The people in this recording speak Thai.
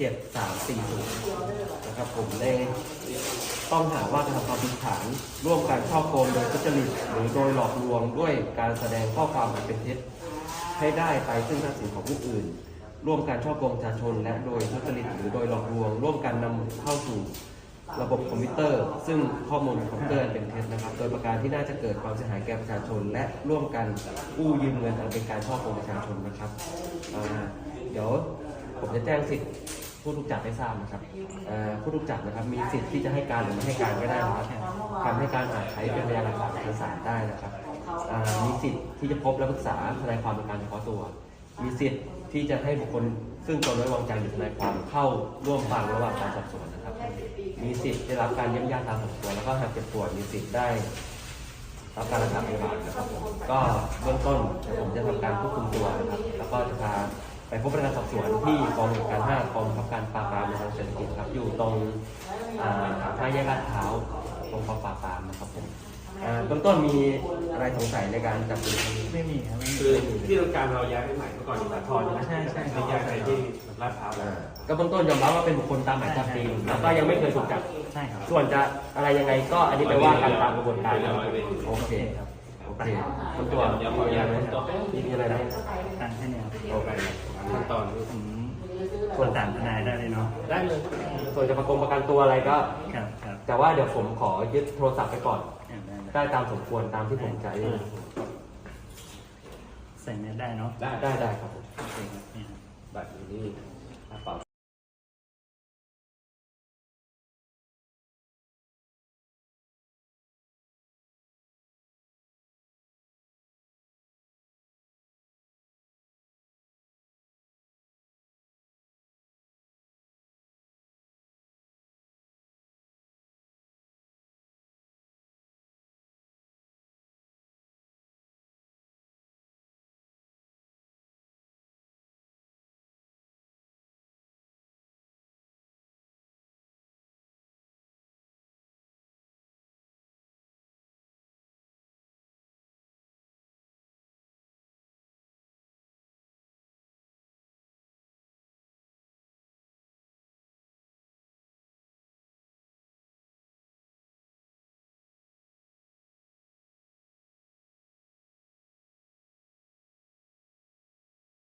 40นะครับผมในต้องหาว่ากระทำความผิดฐาน ร่วมกันช่อโกงโดยทุจริตหรือโดยหลอกลวงด้วยการแสดงข้อความอันเป็นเท็จให้ได้ไปซึ่งทรัพย์สินของผู้อื่น ร่วมกันช่อโกงประชาชน และโดยทุจริตหรือโดยหลอกลวง ร่วมกันนำเข้าสู่ ระบบคอมพิวเตอร์ ซึ่งข้อมูลคอมพิวเตอร์เป็นเท็จนะครับ โดยประการที่น่าจะเกิดความเสียหายแก่ประชาชน และร่วมกันกู้ยืมเงินอันเป็นการช่อโกงประชาชนนะครับอ่าเดี๋ยวผมจะแจ้งสิทธิ ผู้ถูกจับให้ทราบนะครับอ่าผู้ถูกจับนะครับ มีสิทธิ์ที่จะให้การหรือไม่ให้การก็ได้นะครับคำให้การอาจใช้เป็นพยานหลักฐานเอกสารได้นะครับอ่ามีสิทธิ์ที่จะพบและปรึกษาทนายความเป็นการเฉพาะตัว มีสิทธิ์ที่จะให้บุคคลซึ่งตนไว้วางใจหรือทนายความเข้าร่วมฟังระหว่างการสอบสวนนะครับ มีสิทธิ์ได้รับการเยี่ยมญาติตามสมควรแล้วก็หากเจ็บป่วยมีสิทธิ์ได้รับการรักษาพยาบาลนะครับผมก็เบื้องต้นเดี๋ยวผมจะทำการควบคุมตัว ไปพบพนักงานสอบสวนที่กองบัญชาการ5กองบังคับการปราบปรามในทางเศรษฐกิจครับอยู่ตรงอ่าท่าแยกลาดพร้าวตรงกองปราบปรามนะครับผมอ่าเบื้องต้นมีอะไรสงสัยในการจับกลุ่มครั้งนี้ไม่มีครับไม่มีคือที่ทำการเราย้ายไปใหม่เมื่อก่อนอยู่สาทรใช่ไหมใช่ใช่ที่ย้ายไปที่ลาดพร้าวอ่าก็เบื้องต้นยอมรับว่าเป็นบุคคลตามหมายจับจริงแล้วก็ยังไม่เคยถูกจับใช่ครับส่วนจะอะไรยังไงก็อันนี้ไปว่ากันตามกระบวนการนะครับโอเคครับ โอเคคุณตัวเดี๋ยวขออนุญาตไหมตัวมีอะไรไหมทางแค่นี้ครับโอเคขั้นตอนผมควรตามทนายได้เลยเนาะได้เลยส่วนจะประกงประกันตัวอะไรก็ครับครับแต่ว่าเดี๋ยวผมขอยึดโทรศัพท์ไปก่อนได้ตามสมควรตามที่ผมใช้ใส่เน็ตได้เนาะได้ได้ได้ครับผมโอเคครับบบัตรอยู่นี่กระเป๋า